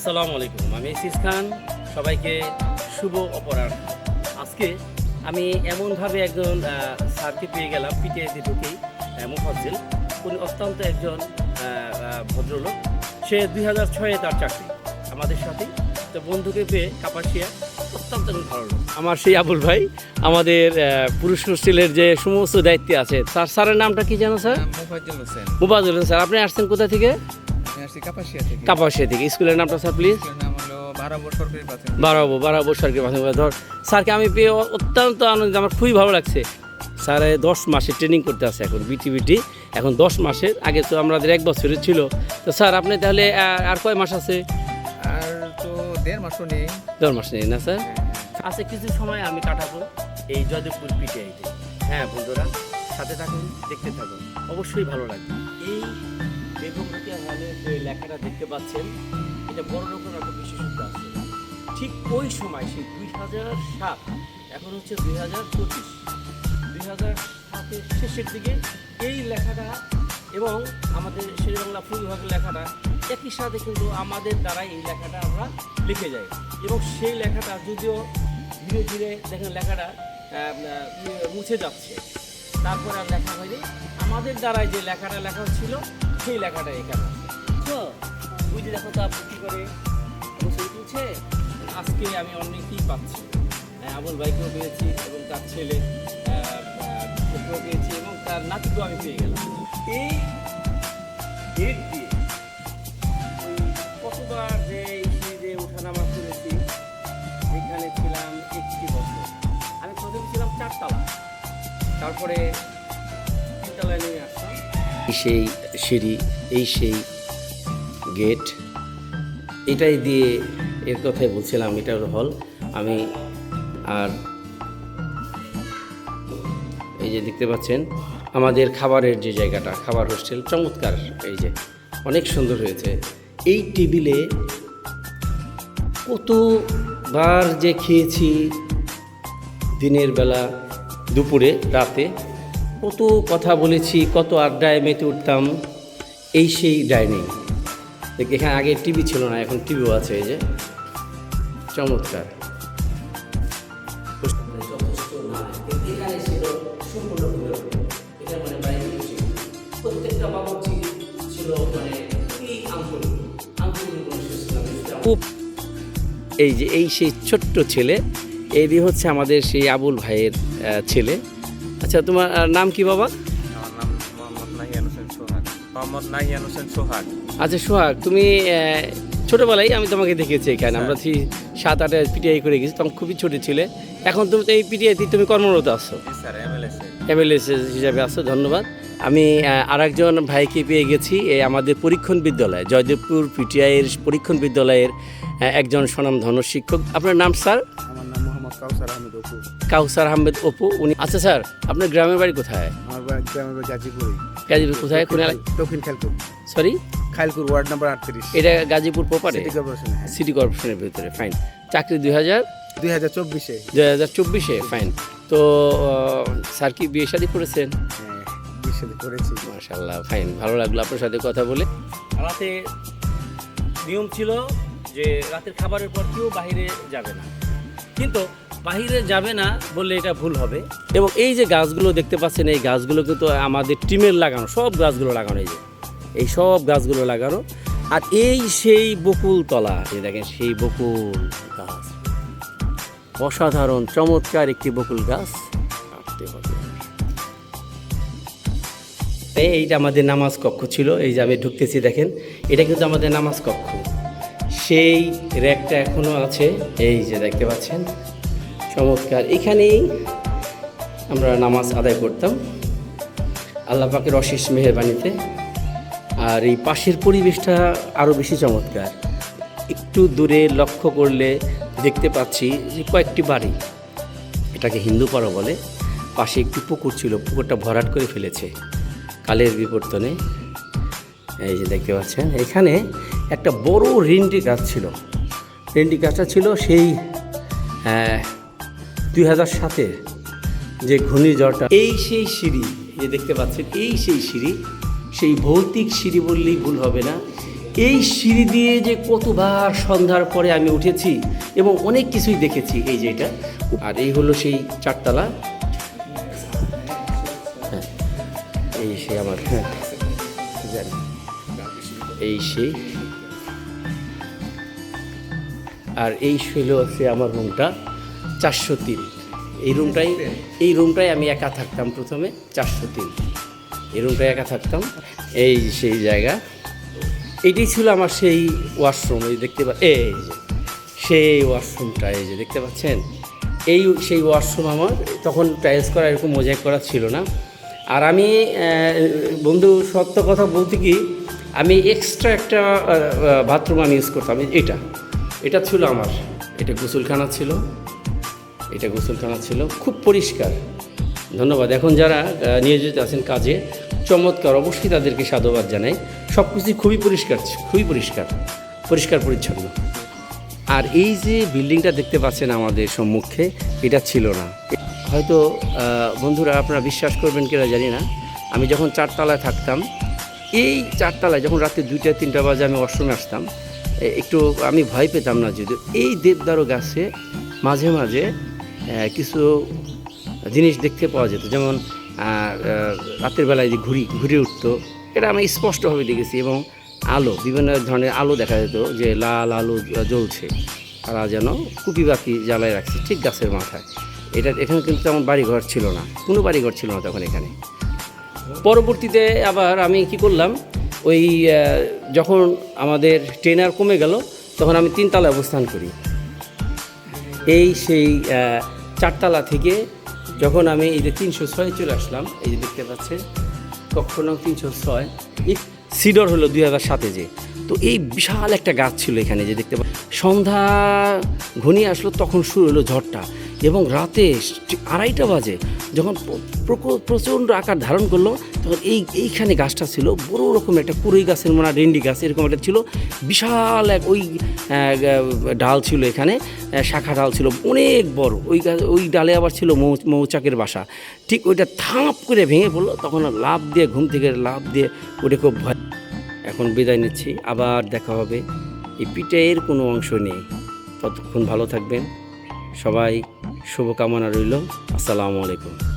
আসসালামু আলাইকুম। আমি ইসিস খান। সবাইকে শুভ অপরাহ্ন। আজকে আমি এমনভাবে একজন স্যারকে পেয়ে গেলাম পিটিআইতে ঢুকেই আহ, মুফাজ্জেল। উনি অত্যন্ত একজন ভদ্রলোক। সে দুই হাজার ছয়ে তার চাকরি আমাদের সাথে। তো বন্ধুকে পেয়ে কাপাসিয়া অত্যন্ত ভালো লোক। আমার সেই আবুল ভাই আমাদের পুরুষ হোস্টেলের যে সমস্ত দায়িত্বে আছে স্যার স্যারের নামটা কি জানো স্যার? মোফাজ্জল হোসেন। মুবাজুল হোসেন, স্যার আপনি আসছেন কোথা থেকে? আসছি কাপাসিয়া থেকে। কাপাসিয়া থেকে। স্কুলের নামটা স্যার প্লিজ স্কুলের নাম হলো বারাবর সরকারি প্রাথমিক বাড়াবো বাড়াবো মাঝে মাঝে ধর স্যারকে আমি পেয়ে অত্যন্ত আনন্দিত আমার খুবই ভালো লাগছে। স্যার এই দশ মাসের ট্রেনিং করতে আছে এখন বিটি বিটি এখন দশ মাসের আগে তো আমাদের এক বছরের ছিল। তো স্যার আপনি তাহলে আর কয় মাস আছে? আর তো দেড় মাসও নেই। দেড় মাস নেই না স্যার? আচ্ছা কিছু সময় আমি কাটাবো এই যদবপুর পিটিআইতে হ্যাঁ বন্ধুরা সাথে থাকুন দেখতে থাকুন। অবশ্যই ভালো লাগবে। এই বেগম রোকেয়া যে লেখাটা দেখতে পাচ্ছেন, এটা বড় রকম একটা বিশেষত্ব আছে। ঠিক ওই সময়, সেই দুই হাজার সাত, এখন হচ্ছে দুই হাজার পঁচিশ দুই হাজার সাতের শেষের দিকে এই লেখাটা এবং আমাদের শেরবাংলা ফুল বিভাগের লেখাটা একই সাথে কিন্তু আমাদের দ্বারাই এই লেখাটা আমরা লিখে যাই। এবং সেই লেখাটা যদিও ধীরে ধীরে দেখেন লেখাটা মুছে যাচ্ছে। তারপরে আর লেখা হয়নি। আমাদের দ্বারাই যে লেখাটা লেখা ছিল সেই লেখাটা এখানে। তো বুঝে দেখো তো আপনি কী করে ছবি তুলছে আজকে আমি অনেকই পাচ্ছি। হ্যাঁ, আবুল ভাইকেও পেয়েছি এবং তার ছেলে পেয়েছি এবং তার নাতিকেও আমি পেয়ে গেলাম। এই গেট দিয়ে ওই কতবার যে সিঁড়ি ওঠানামা করেছি এখানে ছিলাম একটি বছর। আমি প্রথমে ছিলাম চারতলা। তারপরে তিনতলায় নেমে আসলাম সেই সিঁড়ি, এই সেই গেট। এটাই দিয়ে এর কথাই বলছিলাম, এটা হলো হল। আমি আর এই যে দেখতে পাচ্ছেন, আমাদের খাবারের যে জায়গাটা, খাবার হোস্টেল, চমৎকার এই যে, অনেক সুন্দর হয়েছে। এই টেবিলে কতবার যে খেয়েছি দিনের বেলা দুপুরে, রাতে কত কথা বলেছি কত আড্ডায় মেতে উঠতাম এই সেই ডাইনিং। দেখ এখানে আগে টিভি ছিল না এখন টিভিও আছে এই যে। চমৎকার। খুব এই যে এই সেই ছোট্ট ছেলে দিয়ে হচ্ছে আমাদের সেই আবুল ভাইয়ের ছেলে। আচ্ছা তোমার নাম কি বাবা? আমার নাম মোহাম্মদ নাহিয়ান হোসেন সোহাগ। মোহাম্মদ নাহিয়ান হোসেন সোহাগ। আচ্ছা সোহাগ তুমি ছোটবেলায় আমি তোমাকে দেখেছি এখানে। আমরা হ্যাঁ। সেই সাত আটে পিটিআই করে গেছি তখন খুবই ছোট ছিলে। এখন তুমি তো এই পিটিআইতে তুমি কর্মরত আছো। এমএলএস হিসাবে আছো ধন্যবাদ। আমি আর একজন ভাইকে পেয়ে গেছি এই আমাদের পরীক্ষণ বিদ্যালয় জয়দেবপুর পিটিআইয়ের পরীক্ষণ বিদ্যালয়ের একজন স্বনামধন্য শিক্ষক। আপনার নাম স্যার? আমার নাম কাউসার আহমেদ অপু। কাউসার আহমেদ অপু উনি আচ্ছা স্যার আপনার গ্রামের বাড়ি কোথায়? আমার বাড়ি গ্রামের বাড়ি গাজীপুরে। গাজীপুর কোথায়? কোন দক্ষিণ Khalpur sorry Khailpur ward number আটত্রিশ। এটা গাজীপুর প্রপারে সিটি কর্পোরেশন সিটি কর্পোরেশনের ভিতরে ফাইন চাকরি দুই হাজার দুই হাজার চব্বিশে। দুই হাজার চব্বিশে ফাইন তো স্যার কি বিয়ে শাদী করেছেন? হ্যাঁ করেছি। মাশাল্লাহ ফাইন ভালো লাগল আপনার সাথে কথা বলে। রাতে নিয়ম ছিল যে রাতের খাবারের পর কেউ বাইরে যাবে না। কিন্তু বাইরে যাবে না বললে এটা ভুল হবে। এবং এই যে গাছগুলো দেখতে পাচ্ছেন, এই গাছগুলো কিন্তু আমাদের টিমের লাগানো, সব গাছগুলো লাগানো এই যে, এই সব গাছগুলো লাগানো। আর এই সেই বকুল তলা, এই দেখেন সেই বকুল গাছ। অসাধারণ, চমৎকার একটি বকুল গাছ। কাটতে হবে। এইটা আমাদের নামাজ কক্ষ ছিল, এই যে আমি ঢুকতেছি দেখেন, এটা কিন্তু আমাদের নামাজ কক্ষ। সেই র্যাকটা এখনও আছে, এই যে দেখতে পাচ্ছেন। চমৎকার। এখানেই আমরা নামাজ আদায় করতাম। আল্লাহ পাকের অশেষ মেহরবানিতে। আর এই পাশের পরিবেশটা আরও বেশি চমৎকার। একটু দূরে লক্ষ্য করলে দেখতে পাচ্ছি যে কয়েকটি বাড়ি, এটাকে হিন্দু পাড়া বলে। পাশে একটি পুকুর ছিল, পুকুরটা ভরাট করে ফেলেছে কালের বিবর্তনে। এই যে দেখতে পাচ্ছেন, এখানে একটা বড় রিন্ডি গাছ ছিল। রিন্ডি গাছটা ছিল সেই দুই হাজার সাতের যে ঘূর্ণিঝড়টা, এই সেই সিঁড়ি যে দেখতে পাচ্ছেন, এই সেই সিঁড়ি, সেই ভৌতিক সিঁড়ি বললেই ভুল হবে না। এই সিঁড়ি দিয়ে যে কতবার সন্ধ্যার পরে আমি উঠেছি এবং অনেক কিছুই দেখেছি, এই যে এটা। আর এই হলো সেই চারতলা। হ্যাঁ এই সেই আমার হ্যাঁ এই সেই। আর এই শৈল হচ্ছে আমার রুমটা। চারশো তিন। এই রুমটাই এই রুমটাই আমি একা থাকতাম প্রথমে, চারশো তিন। এই রুমটায় একা থাকতাম। এই সেই জায়গা। এটাই ছিল আমার সেই ওয়াশরুম, এই দেখতে পা এই যে, সেই ওয়াশরুমটা, এই যে দেখতে পাচ্ছেন? এই সেই ওয়াশরুম আমার, তখন টাইলস করা এরকম মোজাইক করা ছিল না। আর আমি বন্ধু, সত্য কথা বলতে কি, আমি এক্সট্রা একটা বাথরুম আমি ইউজ করতাম এটা। এটা ছিল আমার। এটা গোসলখানা ছিল। এটা গোসলখানা ছিল। খুব পরিষ্কার। ধন্যবাদ। এখন যারা নিয়োজিত আছেন কাজে, চমৎকার। অবশ্যই তাদেরকে সাধুবাদ জানাই। সব কিছুই খুবই পরিষ্কার খুবই পরিষ্কার পরিষ্কার পরিচ্ছন্ন। আর এই যে বিল্ডিংটা দেখতে পাচ্ছেন আমাদের সম্মুখে, এটা ছিল না। হয়তো বন্ধুরা আপনারা বিশ্বাস করবেন কিনা জানি না। আমি যখন চারতলায় থাকতাম, এই চারতলায় যখন রাতে দুইটা, তিনটা বাজে আমি ওয়াশরুমে আসতাম একটু আমি ভয় পেতাম না যদিও। এই দেবদারু গাছে মাঝে মাঝে কিছু জিনিস দেখতে পাওয়া যেত। যেমন রাতের বেলায় যে ঘুরি ঘুরে উঠতো, এটা আমি স্পষ্টভাবে দেখেছি এবং আলো, বিভিন্ন ধরনের আলো দেখা যেত যে লাল আলো জ্বলছে। তারা যেন কুপি বাতি জ্বালায় রাখছে ঠিক গাছের মাথায়। এটা এখানে কিন্তু তেমন বাড়িঘর ছিল না, কোনো বাড়িঘর ছিল না তখন এখানে। পরবর্তীতে আবার আমি কি করলাম, ওই যখন আমাদের ট্রেনার কমে গেল, তখন আমি তিনতলায় অবস্থান করি। এই সেই চারতলা থেকে যখন আমি এই যে তিনশো ছয় চলে আসলাম, এই যে দেখতে পাচ্ছেন, কখনো তিনশো ছয় সিডর হলো দুই হাজার সাতে যে। তো এই বিশাল একটা গাছ ছিল এখানে যে দেখতে পাচ্ছি সন্ধ্যা ঘনিয়ে আসলো, তখন শুরু হলো ঝড়টা। এবং রাতে আড়াইটা বাজে যখন প্রচণ্ড আকার ধারণ করল, তখন এই এইখানে গাছটা ছিল বড় রকম একটা কুড়ি গাছের মনে রেন্ডি গাছ, এরকম একটা ছিল। বিশাল এক ওই ডাল ছিল এখানে শাখা ডাল ছিল, অনেক বড়। ওই গাছ- ওই ডালে আবার ছিল মৌ মৌচাকের বাসা। ঠিক ওইটা থাপ করে ভেঙে পড়ল, তখন লাভ দিয়ে, ঘুম থেকে লাভ দিয়ে ওটা খুব ভয় এখন বিদায় নিচ্ছি, আবার দেখা হবে। এই পিঠের কোনো অংশ নেই। ততক্ষণ ভালো থাকবেন। সবাই শুভকামনা রইল। আসসালামু আলাইকুম।